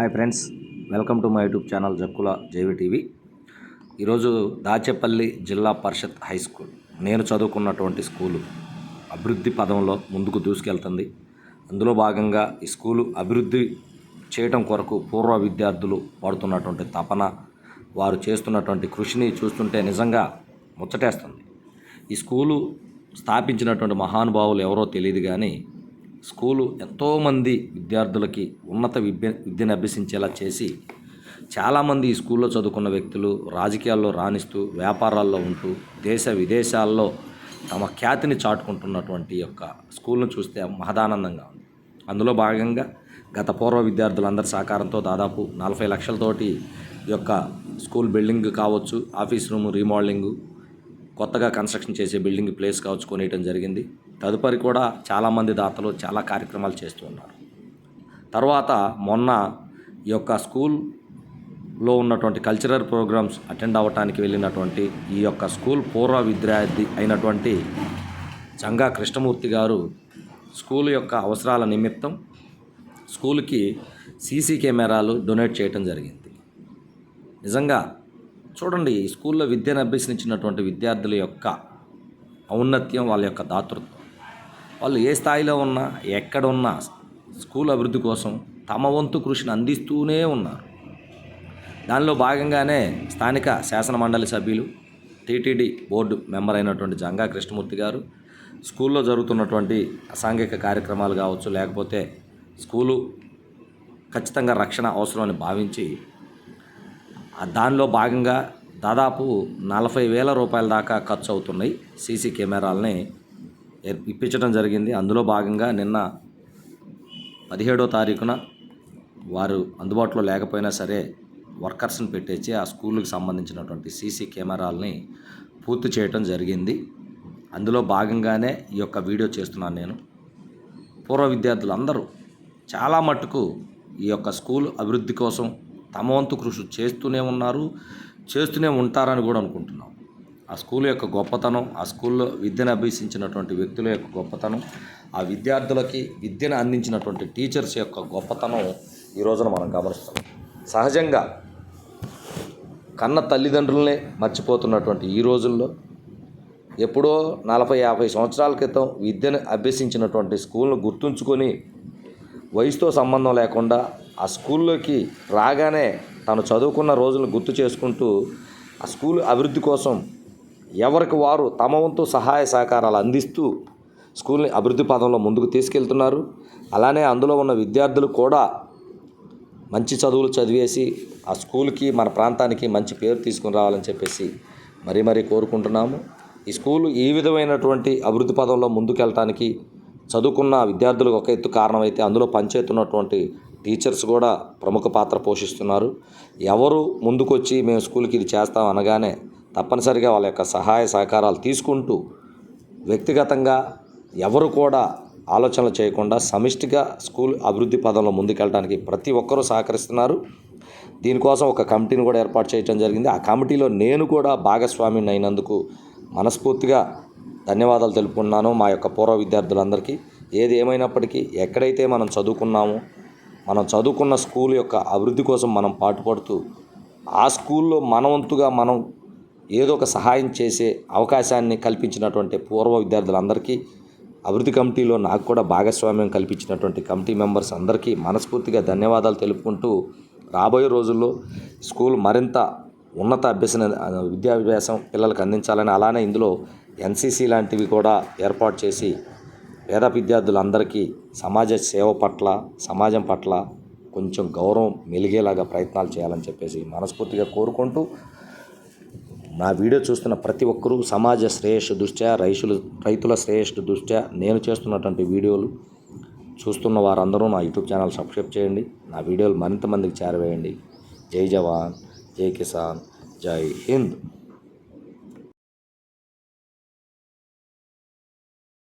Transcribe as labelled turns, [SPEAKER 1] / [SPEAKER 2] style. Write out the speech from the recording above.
[SPEAKER 1] Hi friends welcome to my YouTube channel Jakkula JV TV. ఈరోజు దాచేపల్లి జిల్లా పరిషత్ high school. నేను చదువుకున్నటువంటి స్కూలు అభివృద్ధి పదంలో ముందుకు దూసుకెళ్తుంది. అందులో భాగంగా ఈ స్కూలు అభివృద్ధి చేయటం కొరకు పూర్వ విద్యార్థులు పడుతున్నటువంటి తపన వారు చేస్తున్నటువంటి కృషిని చూస్తుంటే నిజంగా ముచ్చటేస్తుంది. ఈ స్కూలు స్థాపించినటువంటి మహానుభావులు ఎవరో తెలియదు కానీ స్కూలు ఎంతోమంది విద్యార్థులకి ఉన్నత విద్య విద్యను అభ్యసించేలా చేసి చాలామంది ఈ స్కూల్లో చదువుకున్న వ్యక్తులు రాజకీయాల్లో రాణిస్తూ వ్యాపారాల్లో ఉంటూ దేశ విదేశాల్లో తమ ఖ్యాతిని చాటుకుంటున్నటువంటి యొక్క స్కూల్ను చూస్తే మహదానందంగా ఉంది. అందులో భాగంగా గత పూర్వ విద్యార్థులందరి సహకారంతో దాదాపు నలభై లక్షలతోటి యొక్క స్కూల్ బిల్డింగ్ కావచ్చు ఆఫీస్ రూమ్ రీమోడలింగు కొత్తగా కన్స్ట్రక్షన్ చేసే బిల్డింగ్ ప్లేస్ కావచ్చు కొనేయటం జరిగింది. తదుపరి కూడా చాలామంది దాతలు చాలా కార్యక్రమాలు చేస్తూ ఉన్నారు. తర్వాత మొన్న ఈ యొక్క స్కూల్లో ఉన్నటువంటి కల్చరల్ ప్రోగ్రామ్స్ అటెండ్ అవ్వటానికి వెళ్ళినటువంటి ఈ యొక్క స్కూల్ పూర్వ విద్యార్థి అయినటువంటి జంగా కృష్ణమూర్తి గారు స్కూల్ యొక్క అవసరాల నిమిత్తం స్కూల్కి సీసీ కెమెరాలు డొనేట్ చేయటం జరిగింది. నిజంగా చూడండి ఈ స్కూల్లో విద్యను అభ్యసించినటువంటి విద్యార్థుల యొక్క ఔన్నత్యం వాళ్ళ యొక్క దాతృత్వం. వాళ్ళు ఏ స్థాయిలో ఉన్నా ఎక్కడ ఉన్నా స్కూల్ అభివృద్ధి కోసం తమ వంతు కృషిని అందిస్తూనే ఉన్నారు. దానిలో భాగంగానే స్థానిక శాసన మండలి సభ్యులు టీటీడీ బోర్డు మెంబర్ అయినటువంటి జంగా కృష్ణమూర్తి గారు స్కూల్లో జరుగుతున్నటువంటి అసాంఘిక కార్యక్రమాలు కావచ్చు లేకపోతే స్కూలు ఖచ్చితంగా రక్షణ అవసరమని భావించి దానిలో భాగంగా దాదాపు నలభై వేల రూపాయల దాకా ఖర్చు అవుతున్నాయి సీసీ కెమెరాలని ఇప్పించడం జరిగింది. అందులో భాగంగా నిన్న పదిహేడో తారీఖున వారు అందుబాటులో లేకపోయినా సరే వర్కర్స్ని పెట్టేసి ఆ స్కూల్కి సంబంధించినటువంటి సీసీ కెమెరాలని పూర్తి చేయటం జరిగింది. అందులో భాగంగానే ఈ యొక్క వీడియో చేస్తున్నాను నేను. పూర్వ విద్యార్థులు అందరూ చాలా మట్టుకు ఈ యొక్క స్కూల్ అభివృద్ధి కోసం తమ వంతు కృషి చేస్తూనే ఉన్నారు చేస్తూనే ఉంటారని కూడా అనుకుంటున్నాం. ఆ స్కూల్ యొక్క గొప్పతనం ఆ స్కూల్లో విద్యను అభ్యసించినటువంటి వ్యక్తుల యొక్క గొప్పతనం ఆ విద్యార్థులకి విద్యను అందించినటువంటి టీచర్స్ యొక్క గొప్పతనం ఈ రోజున మనం గమనిస్తాం సహజంగా కన్న తల్లిదండ్రులనే మర్చిపోతున్నటువంటి ఈ రోజుల్లో ఎప్పుడో నలభై యాభై సంవత్సరాల క్రితం విద్యను అభ్యసించినటువంటి స్కూల్ను గుర్తుంచుకొని వయసుతో సంబంధం లేకుండా ఆ స్కూల్లోకి రాగానే తను చదువుకున్న రోజులను గుర్తు చేసుకుంటూ ఆ స్కూల్ అభివృద్ధి కోసం ఎవరికి వారు తమ వంతు సహాయ సహకారాలు అందిస్తూ స్కూల్ని అభివృద్ధి పదంలో ముందుకు తీసుకెళ్తున్నారు. అలానే అందులో ఉన్న విద్యార్థులు కూడా మంచి చదువులు చదివేసి ఆ స్కూల్కి మన ప్రాంతానికి మంచి పేరు తీసుకుని రావాలని చెప్పేసి మరీ మరీ కోరుకుంటున్నాము. ఈ స్కూలు ఈ విధమైనటువంటి అభివృద్ధి పదంలో ముందుకెళ్ళటానికి చదువుకున్న విద్యార్థులకు ఒక ఎత్తు కారణమైతే అందులో పనిచేస్తున్నటువంటి టీచర్స్ కూడా ప్రముఖ పాత్ర పోషిస్తున్నారు. ఎవరు ముందుకొచ్చి మేము స్కూల్కి ఇది చేస్తాం అనగానే తప్పనిసరిగా వాళ్ళ యొక్క సహాయ సహకారాలు తీసుకుంటూ వ్యక్తిగతంగా ఎవరు కూడా ఆలోచనలు చేయకుండా సమిష్టిగా స్కూల్ అభివృద్ధి పదంలో ముందుకెళ్ళడానికి ప్రతి ఒక్కరూ సహకరిస్తున్నారు. దీనికోసం ఒక కమిటీని కూడా ఏర్పాటు చేయడం జరిగింది. ఆ కమిటీలో నేను కూడా భాగస్వామిని అయినందుకు మనస్ఫూర్తిగా ధన్యవాదాలు తెలుపుకున్నాను మా యొక్క పూర్వ విద్యార్థులందరికీ. ఏది ఏమైనప్పటికీ ఎక్కడైతే మనం చదువుకున్నామో మనం చదువుకున్న స్కూల్ యొక్క అభివృద్ధి కోసం మనం పాటుపడుతూ ఆ స్కూల్లో మనవంతుగా మనం ఏదో ఒక సహాయం చేసే అవకాశాన్ని కల్పించినటువంటి పూర్వ విద్యార్థులందరికీ అభివృద్ధి కమిటీలో నాకు కూడా భాగస్వామ్యం కల్పించినటువంటి కమిటీ మెంబర్స్ అందరికీ మనస్ఫూర్తిగా ధన్యవాదాలు తెలుపుకుంటూ రాబోయే రోజుల్లో స్కూల్ మరింత ఉన్నత అభ్యసన విద్యాభ్యాసం పిల్లలకు అందించాలని అలానే ఇందులో ఎన్సీసీ లాంటివి కూడా ఏర్పాటు చేసి పేద విద్యార్థులందరికీ సమాజ సేవ పట్ల సమాజం పట్ల కొంచెం గౌరవం మెలిగేలాగా ప్రయత్నాలు చేయాలని చెప్పేసి మనస్ఫూర్తిగా కోరుకుంటూ నా వీడియో చూస్తున్న ప్రతి ఒక్కరూ సమాజ శ్రేయస్సు దృష్ట్యా రైతులు రైతుల శ్రేయస్సు దృష్ట్యా నేను చేస్తున్నటువంటి వీడియోలు చూస్తున్న వారందరూ నా యూట్యూబ్ ఛానల్ సబ్స్క్రైబ్ చేయండి. నా వీడియోలు మరింత మందికి చేరవేయండి. జై జవాన్ జై కిసాన్ జై హింద్.